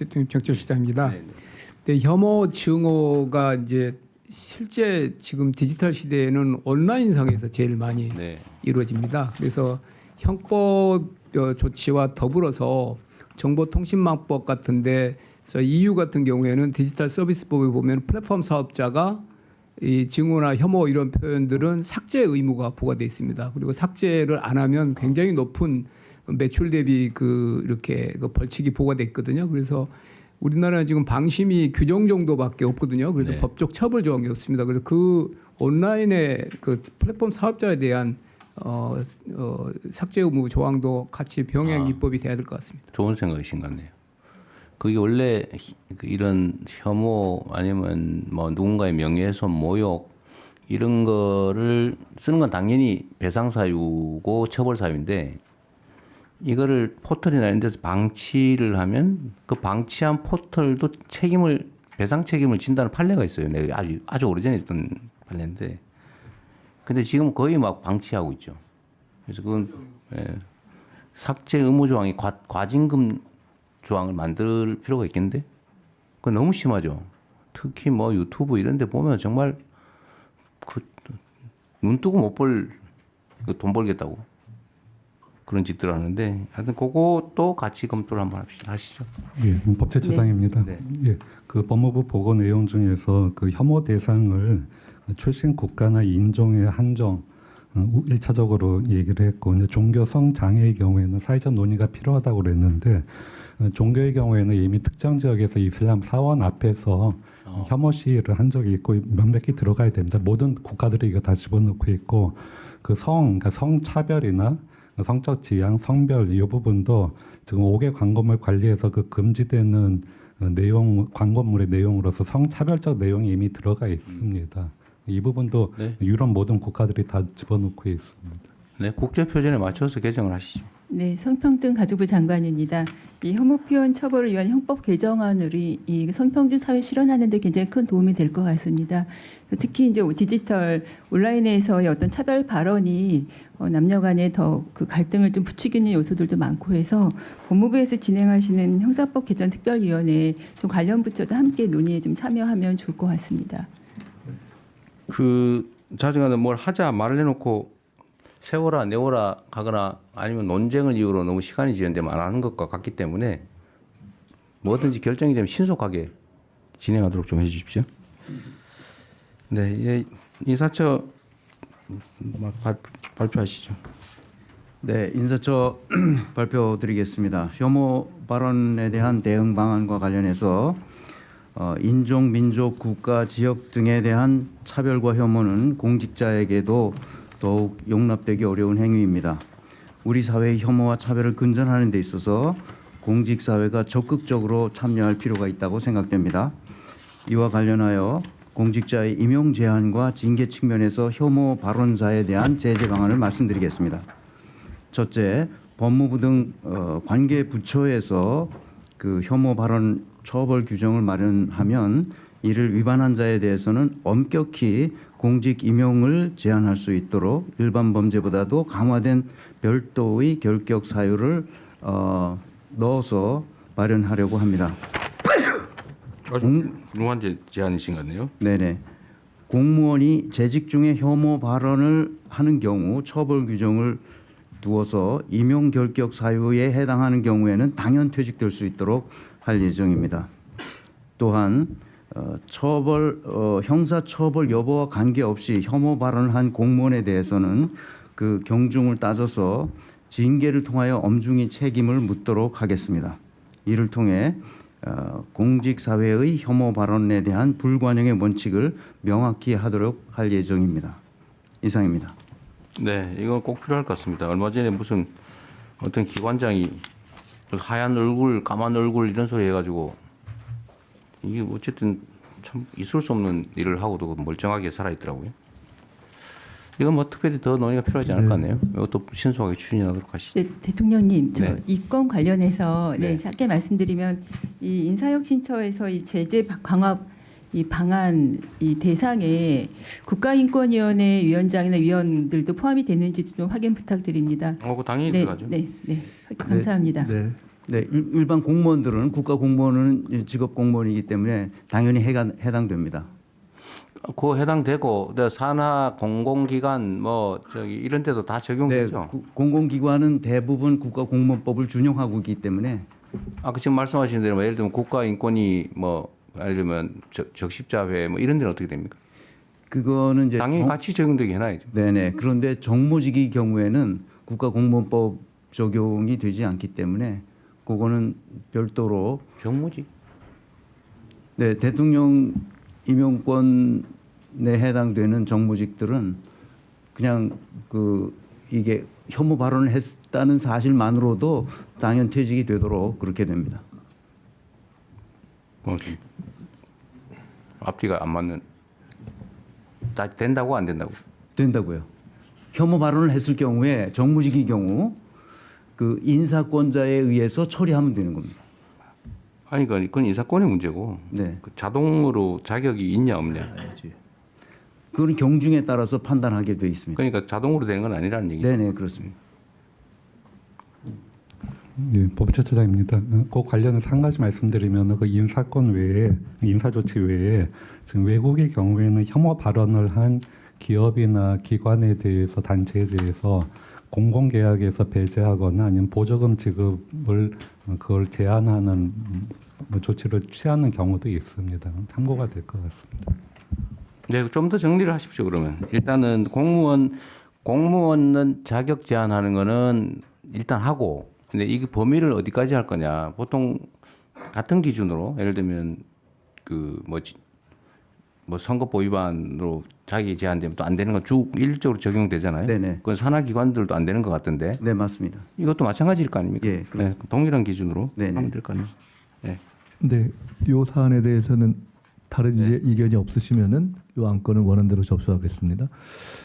대통령 정철시장입니다. 네, 네. 네, 혐오 증오가 이제 실제 지금 디지털 시대에는 온라인상에서 제일 많이 네. 이루어집니다. 그래서 형법 어, 조치와 더불어서 정보통신망법 같은데 서 EU 같은 경우에는 디지털 서비스법에 보면 플랫폼 사업자가 이 증오나 혐오 이런 표현들은 삭제 의무가 부과돼 있습니다. 그리고 삭제를 안 하면 굉장히 높은 매출 대비 그 이렇게 그 벌칙이 부과돼 있거든요. 그래서 우리나라는 지금 방심이 규정 정도밖에 없거든요. 그래서 네. 법적 처벌 조항이 없습니다. 그래서 그 온라인의 그 플랫폼 사업자에 대한 어, 어, 삭제 의무 조항도 같이 병행 아. 입법이 돼야 될 것 같습니다. 좋은 생각이신 것 같네요. 그게 원래 히- 그 이런 혐오 아니면 뭐 누군가의 명예훼손, 모욕 이런 거를 쓰는 건 당연히 배상 사유고 처벌 사유인데 이거를 포털이나 이런 데서 방치를 하면 그 방치한 포털도 책임을 배상 책임을 진다는 판례가 있어요. 내가 아주 아주 오래전에 있던 판례인데 근데 지금 거의 막 방치하고 있죠. 그래서 그건 예, 삭제 의무 조항이 과, 과징금 조항을 만들 필요가 있겠는데? 그거 너무 심하죠. 특히 뭐 유튜브 이런 데 보면 정말 그 눈 뜨고 못볼그돈 벌겠다고 그런 짓들 하는데 하여튼 그것도 같이 검토를 한번 합시다. 하시죠. 예, 법제처장입니다. 네. 예, 그 법무부 보고 내용 중에서 그 혐오 대상을 출신 국가나 인종에 한정 어, 일차적으로 얘기를 했고 이제 종교성 장애의 경우에는 사회적 논의가 필요하다고 그랬는데 어, 종교의 경우에는 이미 특정 지역에서 이슬람 사원 앞에서 어. 혐오 시위를 한 적이 있고 명백히 들어가야 됩니다. 모든 국가들이 이거 다 집어넣고 있고 그 성, 그러니까 성차별이나 성적 지향, 성별 이 부분도 지금 5개 광고물 관리에서 그 금지되는 어, 내용 광고물의 내용으로서 성차별적 내용이 이미 들어가 있습니다. 이 부분도 네. 유럽 모든 국가들이 다 집어넣고 있습니다. 네, 국제 표준에 맞춰서 개정을 하시죠. 네, 성평등 가족부 장관입니다. 이 혐오 표현 처벌을 위한 형법 개정안을 이, 이 성평등 사회 실현하는 데 굉장히 큰 도움이 될 것 같습니다. 특히 이제 디지털 온라인에서의 어떤 차별 발언이 어, 남녀 간의 더 그 갈등을 좀 부추기는 요소들도 많고 해서 법무부에서 진행하시는 형사법 개정 특별위원회 좀 관련 부처도 함께 논의에 좀 참여하면 좋을 것 같습니다. 그 자중간에 뭘 하자 말을 해놓고 세워라 내워라 하거나 아니면 논쟁을 이유로 너무 시간이 지연되면 안 하는 것과 같기 때문에 뭐든지 결정이 되면 신속하게 진행하도록 좀 해주십시오. 네, 이제 인사처 막 발, 발표하시죠. 네, 인사처 발표드리겠습니다. 혐오 발언에 대한 대응 방안과 관련해서 어, 인종, 민족, 국가, 지역 등에 대한 차별과 혐오는 공직자에게도 더욱 용납되기 어려운 행위입니다. 우리 사회의 혐오와 차별을 근절하는 데 있어서 공직 사회가 적극적으로 참여할 필요가 있다고 생각됩니다. 이와 관련하여 공직자의 임용 제한과 징계 측면에서 혐오 발언자에 대한 제재 방안을 말씀드리겠습니다. 첫째, 법무부 등 어, 관계 부처에서 그 혐오 발언 처벌 규정을 마련하면 이를 위반한 자에 대해서는 엄격히 공직 임용을 제한할 수 있도록 일반 범죄보다도 강화된 별도의 결격 사유를 어, 넣어서 마련하려고 합니다. 아주 훌륭한 제- 제안이신 것 같네요. 네네. 공무원이 재직 중에 혐오 발언을 하는 경우 처벌 규정을 두어서 임용 결격 사유에 해당하는 경우에는 당연 퇴직될 수 있도록 할 예정입니다. 또한 어, 처벌 어, 형사 처벌 여부와 관계없이 혐오 발언을 한 공무원에 대해서는 그 경중을 따져서 징계를 통하여 엄중히 책임을 묻도록 하겠습니다. 이를 통해 어, 공직 사회의 혐오 발언에 대한 불관용의 원칙을 명확히 하도록 할 예정입니다. 이상입니다. 네, 이건 꼭 필요할 것 같습니다. 얼마 전에 무슨 어떤 기관장이 하얀 얼굴, 까만 얼굴 이런 소리 해가지고 이게 어쨌든 참 있을 수 없는 일을 하고도 멀쩡하게 살아있더라고요. 이건 뭐 특별히 더 논의가 필요하지 않을 것 같네요. 이것도 신속하게 추진하도록 하시죠. 네, 대통령님, 저 네. 이건 관련해서 네, 네. 짧게 말씀드리면 이 인사혁신처에서 이 제재 바- 강화 이 방안 이 대상에 국가인권위원회 위원장이나 위원들도 포함이 되는지 좀 확인 부탁드립니다. 어, 그 당연히 네, 들어가죠. 네, 네, 감사합니다. 네. 네, 일- 일반 공무원들은 국가 공무원은 직업 공무원이기 때문에 당연히 해당 해당됩니다. 그거 해당되고 네, 산하 공공기관 뭐 저기 이런 데도 다 네, 적용되죠. 구- 공공기관은 대부분 국가 공무원법을 준용하고 있기 때문에 아까 지금 말씀하신 대로 뭐 예를 들면 국가인권위 뭐 예를 들면 적- 적십자회 뭐 이런 데는 어떻게 됩니까? 그거는 이제 당연히 정- 같이 적용되게 해놔야죠. 네네. 그런데 정무직의 경우에는 국가공무원법 적용이 되지 않기 때문에 그거는 별도로 정무직. 네 대통령 임용권에 해당되는 정무직들은 그냥 그 이게 혐오 발언을 했다는 사실만으로도 당연 퇴직이 되도록 그렇게 됩니다. 어, 좀 앞뒤가 안 맞는. 다 된다고 안 된다고. 된다고요. 혐오 발언을 했을 경우에 정무직의 경우 그 인사권자에 의해서 처리하면 되는 겁니다. 아니 그건 그건 인사권의 문제고 네. 그 자동으로 자격이 있냐 없냐. 그건 경중에 따라서 판단하게 돼 있습니다. 그러니까 자동으로 되는 건 아니라는 얘기죠. 네네 그렇습니다. 예, 법제처장입니다. 어, 그 관련해서 한 가지 말씀드리면 그 인사권 외에 인사조치 외에 지금 외국의 경우에는 혐오 발언을 한 기업이나 기관에 대해서 단체에 대해서 공공계약에서 배제하거나 아니면 보조금 지급을 어, 그걸 제한하는 조치를 취하는 경우도 있습니다. 참고가 될 것 같습니다. 네, 좀 더 정리를 하십시오. 그러면 일단은 공무원 공무원은 자격 제한하는 거는 일단 하고, 근데 이게 범위를 어디까지 할 거냐? 보통 같은 기준으로 예를 들면 그 뭐 지 뭐 선거법 위반으로 자기 제한되면 또 안 되는 건 쭉 일적으로 적용되잖아요. 네네. 그건 산하 기관들도 안 되는 것 같은데 네 맞습니다. 이것도 마찬가지일 거 아닙니까? 예. 네, 동일한 기준으로 네네. 하면 될 거 아니에요. 네. 네, 요 사안에 대해서는 다른 이제 의견이 없으시면은 요 안건은 원안대로 접수하겠습니다.